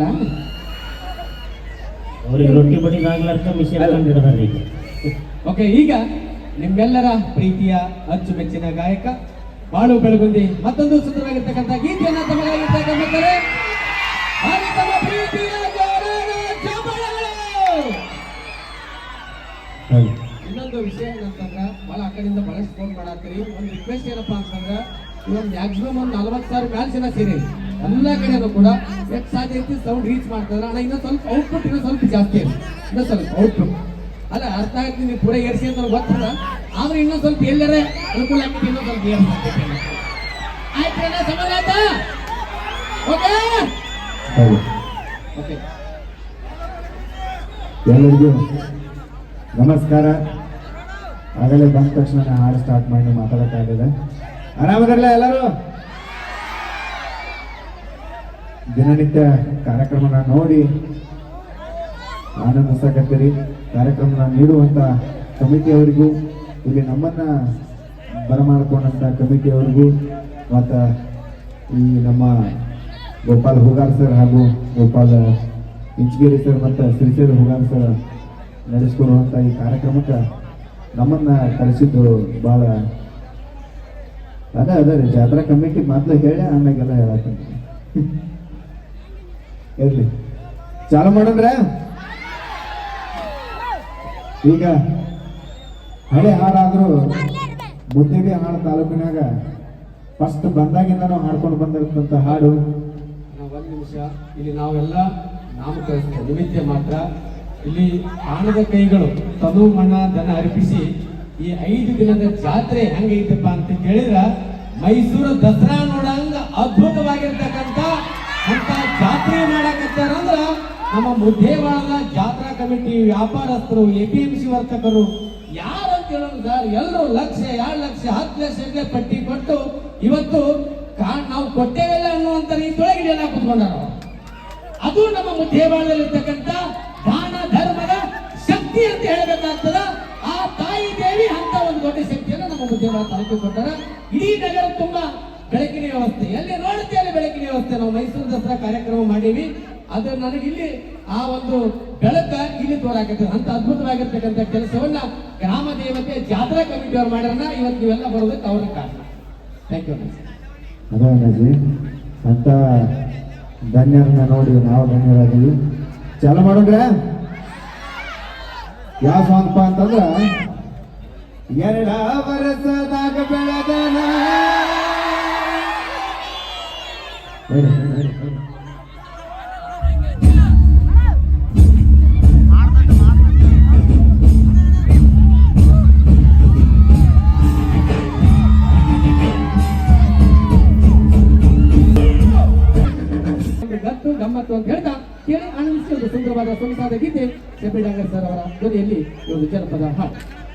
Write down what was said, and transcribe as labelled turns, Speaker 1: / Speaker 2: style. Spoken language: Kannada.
Speaker 1: ಮಾಡಲ್ಲ
Speaker 2: ಅವ್ರಿಗೆ ರೊಟ್ಟಿ ಮಿಷನ್ ಈಗ.
Speaker 1: ಓಕೆ ಈಗ ನಿಮ್ಮೆಲ್ಲರ ಪ್ರೀತಿಯ ಅಚ್ಚುಮೆಚ್ಚಿನ ಗಾಯಕ ಬಾಳು ಬೆಳಗುಂದಿ ಮತ್ತೊಂದು ಸುಂದರವಾಗಿರ್ತಕ್ಕಂಥ ಗೀತೆಯನ್ನ ತಮಗಾಗಿರ್ತಕ್ಕಂಥರೆ. ಇನ್ನೊಂದು ವಿಷಯ ಏನಂತಂದ್ರೆ ಭಾಳ ಆ ಕಡೆಯಿಂದ ಬಹಳಷ್ಟು ಫೋನ್ ಮಾಡತ್ತೀರಿ ಒಂದು ರಿಕ್ವೆಸ್ಟ್ ಏನಪ್ಪಾ ಅಂತಂದ್ರೆ ಇವೊಂದು ಮ್ಯಾಕ್ಸಿಮಮ್ ಒಂದು ನಲವತ್ತು ಸಾವಿರ ಮ್ಯಾಲ್ ಜನ ಸೇರಿ. ಎಲ್ಲ ಕಡೆನೂ ಕೂಡ ಎಷ್ಟು ಸಾಧ್ಯ ಐತಿ ಸೌಂಡ್ ರೀಚ್ ಮಾಡ್ತಾರೆ ಅಣ್ಣ ಇನ್ನೂ ಸ್ವಲ್ಪ ಔಟ್ಪುಟ್ ಇನ್ನೂ ಸ್ವಲ್ಪ ಜಾಸ್ತಿ ಇದೆ ಇನ್ನೂ ಸ್ವಲ್ಪ ಔಟ್ಪುಟ್ ಅಲ್ಲ ಅರ್ಥ ಆಗ್ತೀನಿ ನೀವು ಪೂರ ಏರ್ಸಿ ಅಂತ ಗೊತ್ತಲ್ಲ. ಆದ್ರೆ ಇನ್ನೂ ಸ್ವಲ್ಪ ಎಲ್ಲರೇ ಅನುಕೂಲ ಆಗ್ತದೆ ಇನ್ನೂ ಸ್ವಲ್ಪ ಏರ್ಸಿ ಆಯ್ತು ಸಮಾಧಾನ ಓಕೆ
Speaker 3: ಹೌದು
Speaker 1: ಓಕೆ
Speaker 3: ಎಲ್ಲರಿಗೂ ನಮಸ್ಕಾರ. ಆಗಲೇ ಬಂದ ತಕ್ಷಣ ಹಾಡು ಸ್ಟಾರ್ಟ್ ಮಾಡಿ ಮಾತಾಡೋಕ್ಕಾಗಲಿಲ್ಲ ಆರಾಮದಿರಲ್ಲ ಎಲ್ಲರೂ? ದಿನನಿತ್ಯ ಕಾರ್ಯಕ್ರಮನ ನೋಡಿ ಆನಂದಿಸಕತ್ತೀರಿ ಕಾರ್ಯಕ್ರಮನ ನೀಡುವಂಥ ಕಮಿಟಿಯವರಿಗೂ, ಇಲ್ಲಿ ನಮ್ಮನ್ನ ಬರಮಾಡ್ಕೊಂಡಂಥ ಕಮಿಟಿಯವರಿಗೂ, ಮತ್ತು ಈ ನಮ್ಮ ಗೋಪಾಲ್ ಹುಗಾರ್ ಸರ್ ಹಾಗೂ ಗೋಪಾಲ್ ಇಂಚಗಿರಿ ಸರ್ ಮತ್ತು ಶ್ರೀಶೈಲ ಹುಗಾರ್ ಸರ್ ನಡೆಸ್ಕೊಡುವಂಥ ಈ ಕಾರ್ಯಕ್ರಮಕ್ಕೆ ನಮ್ಮನ್ನು ಕರೆಸಿದ್ದು ಭಾಳ ಅದೇ ಅದೇ ರೀ, ಜಾತ್ರಾ ಕಮಿಟಿ ಮೊದಲು ಹೇಳಿ ಆಮೇಲೆಲ್ಲ ಹೇಳತ್ತೀನಿ ಇರ್ಲಿ. ಚಾಲು ಮಾಡಂದ್ರೆ? ಈಗ ಹಳೆ ಹಾಡಾದರೂ ಮುದ್ದೇವಿ ಹಾಡು ತಾಲೂಕಿನಾಗ ಫಸ್ಟ್ ಬಂದಾಗಿಂದ ನಾವು ಹಾಡ್ಕೊಂಡು ಬಂದಿರ್ತಂಥ ಹಾಡು.
Speaker 1: ಒಂದು ನಿಮಿಷ, ಇಲ್ಲಿ ನಾವೆಲ್ಲ ನಾಮಕರಿಸಿದ ನಿಮಿತ್ಯ ಮಾತ್ರ ಇಲ್ಲಿ ಆಣದ ಕೈಗಳು ತನು ಮಣ್ಣ ದನ ಅರ್ಪಿಸಿ ಈ ಐದು ದಿನದ ಜಾತ್ರೆ ಹೆಂಗೈತಪ್ಪ ಅಂತ ಕೇಳಿದ್ರ ಮೈಸೂರು ದಸರಾ ನೋಡಂಗ ಅದ್ಭುತವಾಗಿರ್ತಕ್ಕಂಥ ಅಂತ ಜಾತ್ರೆ ಮಾಡಕತ್ತಾರಂದ್ರ ನಮ್ಮ ಮುದ್ದೇವಾಳದ ಜಾತ್ರಾ ಕಮಿಟಿ ವ್ಯಾಪಾರಸ್ಥರು, ಎ ಪಿ ಎಂ ಸಿ ವರ್ತಕರು ಯಾರಂತ ಹೇಳೋದು ಸರ್ ಎಲ್ಲರೂ ಲಕ್ಷ, ಎರಡು ಲಕ್ಷ, ಹತ್ತು ಲಕ್ಷಕ್ಕೆ ಪಟ್ಟಿ ಕೊಟ್ಟು ಇವತ್ತು ನಾವು ಕೊಟ್ಟೇವೆಲ್ಲ ಅನ್ನುವಂತ ರೀತಿಯೊಳಗೆ ಎಲ್ಲ ಕುತ್ಕೊಂಡಾರ ಅದು ನಮ್ಮ ಮುದ್ದೇವಾಳದಲ್ಲಿರ್ತಕ್ಕಂಥ ದಾನ ಧರ್ಮದ ಶಕ್ತಿ ಅಂತ ಹೇಳಬೇಕಾಗ್ತದ. ಆ ತಾಯಿ ದೇವಿ ಅಂತ ಒಂದು ದೊಡ್ಡ ಶಕ್ತಿಯನ್ನು ನಮ್ಮ ಮುದ್ದೇವಾಳ ತಾಲೂಕು ಕೊಟ್ಟಾರ. ಇಡೀ ನಗರ ತುಂಬಾ ಬೆಳಕಿನ ವ್ಯವಸ್ಥೆ. ಎಲ್ಲಿ ಅಲ್ಲಿ ಬೆಳಕಿನ ವ್ಯವಸ್ಥೆ? ನಾವು ಮೈಸೂರು ದಸರಾ ಕಾರ್ಯಕ್ರಮ ಮಾಡೀವಿ. ಅದು ನನಗೆ ಇಲ್ಲಿ ಆ ಒಂದು ಬೆಳಕ ಇಲ್ಲಿ ತೋರಾಕತ್ತೆ ಅಂತ ಅದ್ಭುತವಾಗಿರ್ತಕ್ಕಂಥ ಕೆಲಸವನ್ನ ಗ್ರಾಮ ದೇವತೆ ಜಾತ್ರಾ ಕಮಿಟಿ ಅವರು ಮಾಡ್ಯಾರ ಇವತ್ತು ನೀವೆಲ್ಲ ಬರೋದಕ್ಕೆ ಅವ್ರ ಕಾರಣ. ಥ್ಯಾಂಕ್ ಯು
Speaker 3: ಅದೇ ಅಂತ ಧನ್ಯರನ್ನ ನೋಡಿ ನಾವು ಧನ್ಯರಾದೀವಿ ಚಾಲು ಮಾಡಿದ್ರೆ ಯಾವ ಸಾಂಗ್ಪ ಅಂತಂದ್ರ
Speaker 1: ಗಮ್ಮತ್ತು ಅಂತ ಹೇಳ್ತಾ ಕೇಳಿ ಸುಂದರವಾದ ಸೊಗಸಾದ ಗೀತೆ. ಶೆಬ್ಬಿ ಡಂಗರ್ ಸರ್ ಅವರ ಧ್ವನಿಯಲ್ಲಿ ಒಂದು ಜನಪದ ಹಾಡು.